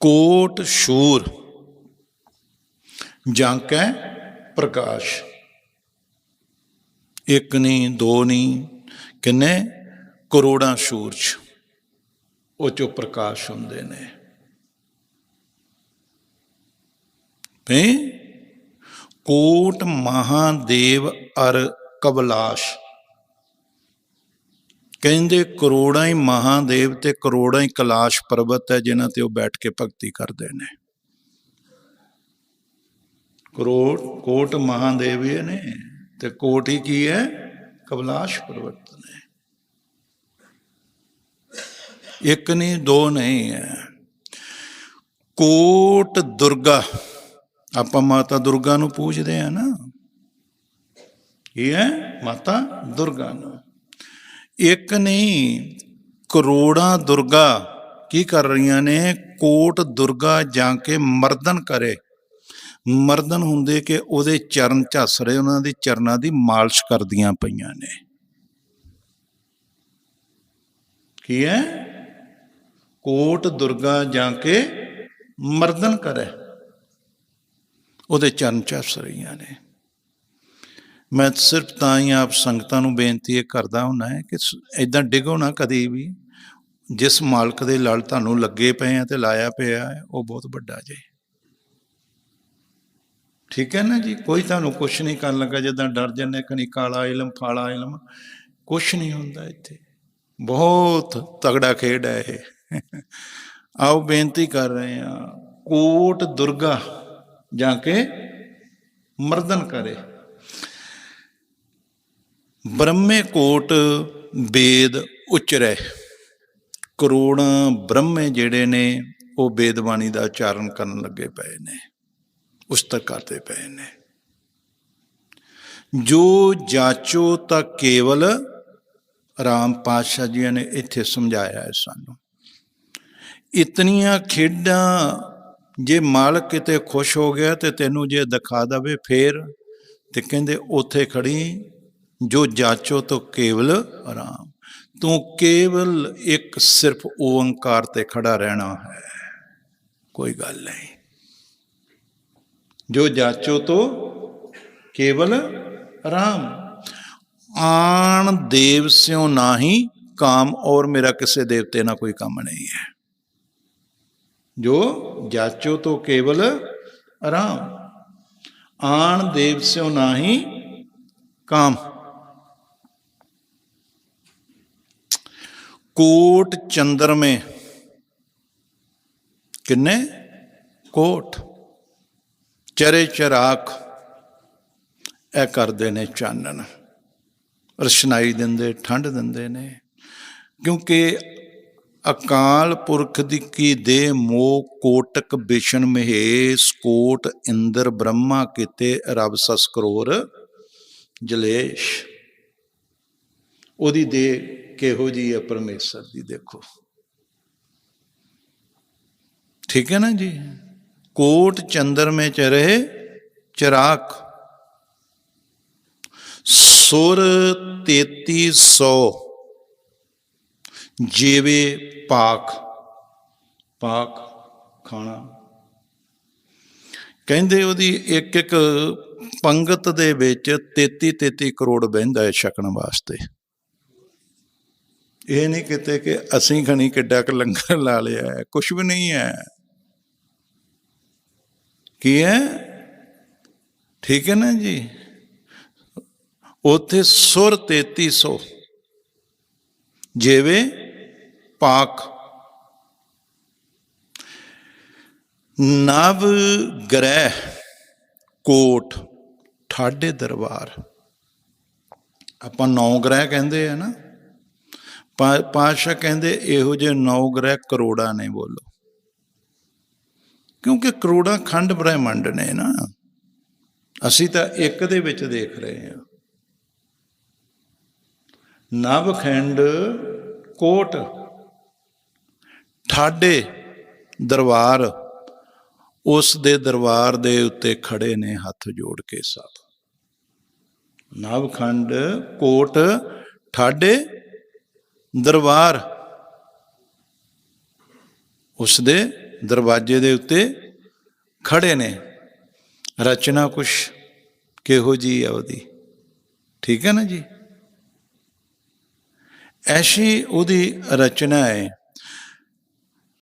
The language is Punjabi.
ਕੋਟ ਸ਼ੂਰ ਜਾਂ ਕੈ ਪ੍ਰਕਾਸ਼। ਇੱਕ ਨਹੀਂ ਦੋ ਨਹੀਂ ਕਿੰਨੇ? ਕਰੋੜਾਂ ਸੂਰਜ ਉਹ ਚੋਂ ਪ੍ਰਕਾਸ਼ ਹੁੰਦੇ ਨੇ। ਭਈ ਕੋਟ ਮਹਾਦੇਵ ਅਰ ਕਬਲਾਸ਼। ਕਹਿੰਦੇ ਕਰੋੜਾਂ ਹੀ ਮਹਾਦੇਵ ਤੇ ਕਰੋੜਾਂ ਹੀ ਕਲਾਸ਼ ਪਰਬਤ ਹੈ, ਜਿਨ੍ਹਾਂ ਤੇ ਉਹ ਬੈਠ ਕੇ ਭਗਤੀ ਕਰਦੇ ਨੇ। ਕਰੋੜ, ਕੋਟ ਮਹਾਦੇਵ ਇਹ ਨੇ ਤੇ ਕੋਟ ਹੀ ਕੀ ਹੈ? ਕਬਲਾਸ਼ ਪਰਬਤ ਨੇ। ਇੱਕ ਨਹੀਂ, ਦੋ ਨਹੀਂ ਹੈ। ਕੋਟ ਦੁਰਗਾ, ਆਪਾਂ ਮਾਤਾ ਦੁਰਗਾ ਨੂੰ ਪੂਜਦੇ ਆ ਨਾ। ਇਹ ਹੈ? ਮਾਤਾ ਦੁਰਗਾ ਨੂੰ। ਇੱਕ ਨਹੀਂ, ਕਰੋੜਾਂ ਦੁਰਗਾ ਕੀ ਕਰ ਰਹੀਆਂ ਨੇ? ਕੋਟ ਦੁਰਗਾ ਜਾਂ ਕੇ ਮਰਦਨ ਕਰੇ। ਮਰਦਨ ਹੁੰਦੇ ਕਿ ਉਹਦੇ ਚਰਨ ਝੱਸ ਰਹੇ, ਉਹਨਾਂ ਦੇ ਚਰਨਾਂ ਦੀ ਮਾਲਿਸ਼ ਕਰਦੀਆਂ ਪਈਆਂ ਨੇ। ਕੀ ਹੈ? ਕੋਟ ਦੁਰਗਾ ਜਾਂ ਕੇ ਮਰਦਨ ਕਰੇ। ਉਹਦੇ ਚਰਨ ਝੱਸ ਰਹੀਆਂ ਨੇ। ਮੈਂ ਸਿਰਫ ਤਾਂ ਹੀ ਆਪ ਸੰਗਤਾਂ ਨੂੰ ਬੇਨਤੀ ਇਹ ਕਰਦਾ ਹੁੰਨਾ ਹੈ ਕਿ ਐਦਾਂ ਡਿਗੋ ਨਾ ਕਦੇ ਵੀ। ਜਿਸ ਮਾਲਕ ਦੇ ਲੜ ਤੁਹਾਨੂੰ ਲੱਗੇ ਪਏ ਆ ਤੇ ਲਾਇਆ ਪਿਆ ਉਹ ਬਹੁਤ ਵੱਡਾ ਜੇ। ਠੀਕ ਹੈ ਨਾ ਜੀ? ਕੋਈ ਤੁਹਾਨੂੰ ਕੁਛ ਨਹੀਂ ਕਰਨ ਲੱਗਾ, ਜਿੱਦਾਂ ਡਰ ਜੰਨੇ ਕਨੀ ਕਾਲਾ ਇਲਮ, ਫਾਲਾ ਇਲਮ, ਕੁਛ ਨਹੀਂ ਹੁੰਦਾ ਇੱਥੇ। ਬਹੁਤ ਤਗੜਾ ਖੇਡ ਹੈ ਇਹ। ਆਓ ਬੇਨਤੀ ਕਰ ਰਹੇ ਆ ਕੋਟ ਦੁਰਗਾ ਜਾ ਕੇ ਮਰਦਨ ਕਰੇ। ਬ੍ਰਹਮੇ ਕੋਟ ਵੇਦ ਉਚਰੈ। ਕਰੋੜਾਂ ਬ੍ਰਹਮੇ ਜਿਹੜੇ ਨੇ, ਉਹ ਵੇਦਬਾਣੀ ਦਾ ਉਚਾਰਨ ਕਰਨ ਲੱਗੇ ਪਏ ਨੇ ਉਸਤਕ ਕਰਦੇ ਪਏ ਨੇ। ਜੋ ਜਾਚੋ ਤਾਂ ਕੇਵਲ, ਰਾਮ ਪਾਤਸ਼ਾਹ ਜੀ ਨੇ ਇੱਥੇ ਸਮਝਾਇਆ ਹੈ ਸਾਨੂੰ। ਇਤਨੀਆਂ ਖੇਡਾਂ, ਜੇ ਮਾਲਕ ਕਿਤੇ ਖੁਸ਼ ਹੋ ਗਿਆ ਤੇ ਤੈਨੂੰ ਜੇ ਦਿਖਾ ਦਵੇ ਫੇਰ, ਤੇ ਕਹਿੰਦੇ ਉੱਥੇ ਖੜੀ ਜੋ ਜਾਚੋ ਤੋ ਕੇਵਲ ਆਰਾਮ। ਤੂੰ ਕੇਵਲ ਇੱਕ ਸਿਰਫ ਓੰਕਾਰ ਤੇ ਖੜਾ ਰਹਿਣਾ ਹੈ। ਕੋਈ ਗੱਲ ਨਹੀਂ। ਜੋ ਜਾਚੋ ਤੋ ਕੇਵਲ ਆਰਾਮ। ਆਣ ਦੇਵ ਸਿਓ ਨਾਹੀ, ਕਾਮ ਔਰ ਮੇਰਾ ਕਿਸੇ ਦੇਵਤੇ ਨਾਲ ਕੋਈ ਕੰਮ ਨਹੀਂ ਹੈ। ਜੋ ਜਾਚੋ ਤੋ ਕੇਵਲ ਆਰਾਮ। ਆਣ ਦੇਵ ਸਿਓ ਨਾਹੀ, ਕਾਮ। ਕੋਟ ਚੰਦਰਮੇ। ਕਿੰਨੇ? ਕੋਟ। ਚਰੇ ਚਰਾਖ, ਇਹ ਕਰਦੇ ਨੇ ਚਾਨਣ। ਰਸ਼ਨਾਈ ਦਿੰਦੇ ਠੰਡ ਦਿੰਦੇ ਨੇ। ਕਿਉਂਕਿ ਅਕਾਲ ਪੁਰਖ ਦੀ ਕੀ ਦੇ ਮੋ ਕੋਟਕ ਬਿਸ਼ਨ ਮਹੇਸ਼, ਕੋਟ ਇੰਦਰ ਬ੍ਰਹਮਾ ਕਿਤੇ, ਰਬ ਸਸਕਰੋਰ ਜਲੇਸ਼। ਉਹਦੀ ਦੇ ਕਿਹੋ ਜੀ ਹੈ ਪਰਮੇਸ਼ਰ ਦੀ ਦੇਖੋ। ਠੀਕ ਹੈ ਨਾ ਜੀ? ਕੋਟ ਚੰਦਰ ਮੇ ਚਰੇ ਚਰਾਕ ਸੁਰ 3300 ਜੀਵੇ ਪਾਕ ਪਾਕ ਖਾਣਾ। ਕਹਿੰਦੇ ਉਹਦੀ ਇੱਕ ਇੱਕ ਪੰਗਤ ਦੇ ਵਿੱਚ 33 33 ਕਰੋੜ ਬਹਿੰਦਾ ਹੈ ਛਕਣ ਵਾਸਤੇ। ਇਹ ਨਹੀਂ ਕਿਤੇ ਕਿ ਅਸੀਂ ਖਣੀ ਕਿੱਡਾ ਕ ਲੰਗਰ ਲਾ ਲਿਆ ਹੈ ਕੁਝ ਵੀ ਨਹੀਂ ਹੈ। ਕੀ ਹੈ? ਠੀਕ ਹੈ ਨਾ ਜੀ? ਉਥੇ ਸੁਰ 3300 ਜਿਵੇਂ ਪਾਕ ਨਵ ਗ੍ਰਹਿ ਕੋਟ ਠਾਡੇ ਦਰਬਾਰ। ਆਪਾਂ ਨੌ ਗ੍ਰਹਿ ਕਹਿੰਦੇ ਆ ਨਾ। ਪਾ- ਪਾਤਸ਼ਾਹ ਕਹਿੰਦੇ ਇਹੋ ਜਿਹੇ ਨੌ ਗ੍ਰਹਿ ਕਰੋੜਾਂ ਨੇ ਬੋਲੋ। ਕਿਉਂਕਿ ਕਰੋੜਾਂ ਖੰਡ ਬ੍ਰਹਿਮੰਡ ਨੇ ਨਾ। ਅਸੀਂ ਤਾਂ ਇੱਕ ਦੇ ਵਿੱਚ ਦੇਖ ਰਹੇ ਹਾਂ। ਨਵਖੰਡ ਕੋਟ, ਠਾਡੇ, ਦਰਬਾਰ, ਉਸ ਦੇ ਦਰਬਾਰ ਦੇ ਉੱਤੇ ਖੜੇ ਨੇ ਹੱਥ ਜੋੜ ਕੇ ਸਭ ਨਵਖੰਡ ਕੋਟ, ਠਾਡੇ ਦਰਬਾਰ। ਉਸ ਦੇ ਦਰਵਾਜ਼ੇ ਦੇ ਉੱਤੇ ਖੜੇ ਨੇ। ਰਚਨਾ ਕੁਛ ਕਿਹੋ ਜੀ ਹੈ ਉਹਦੀ? ਠੀਕ ਹੈ ਨਾ ਜੀ? ਐਸੀ ਉਹਦੀ ਰਚਨਾ ਹੈ।